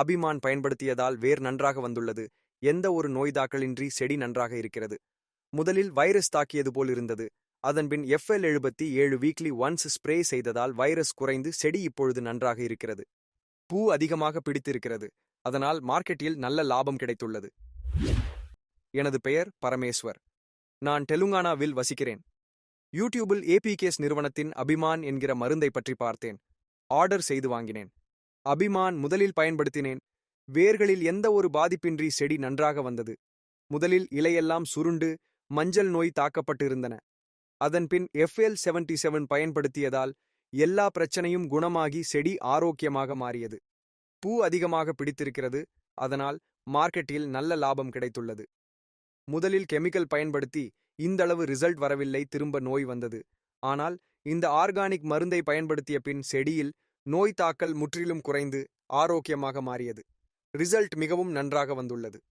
அபிமான் பயன்படுத்தியதால் வேர் நன்றாக வந்துள்ளது. எந்த ஒரு நோய் தாக்கலின்றி செடி நன்றாக இருக்கிறது. முதலில் வைரஸ் தாக்கியது போல் இருந்தது. அதன்பின் எஃப்எல் எழுபத்தி ஏழு வீக்லி ஒன்ஸ் ஸ்ப்ரே செய்ததால் வைரஸ் குறைந்து செடி இப்பொழுது நன்றாக இருக்கிறது. பூ அதிகமாக பிடித்திருக்கிறது. அதனால் மார்க்கெட்டில் நல்ல லாபம் கிடைத்துள்ளது. எனது பெயர் பரமேஸ்வர். நான் தெலுங்கானாவில் வசிக்கிறேன். யூடியூபில் ஏபிகேஸ் நிறுவனத்தின் அபிமான் என்கிற மருந்தை பற்றி பார்த்தேன். ஆர்டர் செய்து வாங்கினேன். அபிமான் முதலில் பயன்படுத்தினேன். வேர்களில் எந்த ஒரு பாதிப்பின்றி செடி நன்றாக வந்தது. முதலில் இலையெல்லாம் சுருண்டு மஞ்சள் நோய் தாக்கப்பட்டிருந்தன. அதன்பின் எஃப்எல் செவன்டி செவன் பயன்படுத்தியதால் எல்லா பிரச்சனையும் குணமாகி செடி ஆரோக்கியமாக மாறியது. பூ அதிகமாக பிடித்திருக்கிறது அதனால் மார்க்கெட்டில் நல்ல லாபம் கிடைத்துள்ளது. முதலில் கெமிக்கல் பயன்படுத்தி இந்தளவு ரிசல்ட் வரவில்லை திரும்ப நோய் வந்தது. ஆனால் இந்த ஆர்கானிக் மருந்தை பயன்படுத்திய பின் செடியில் நோய் தாக்கல் முற்றிலும் குறைந்து ஆரோக்கியமாக மாறியது. ரிசல்ட் மிகவும் நன்றாக வந்துள்ளது.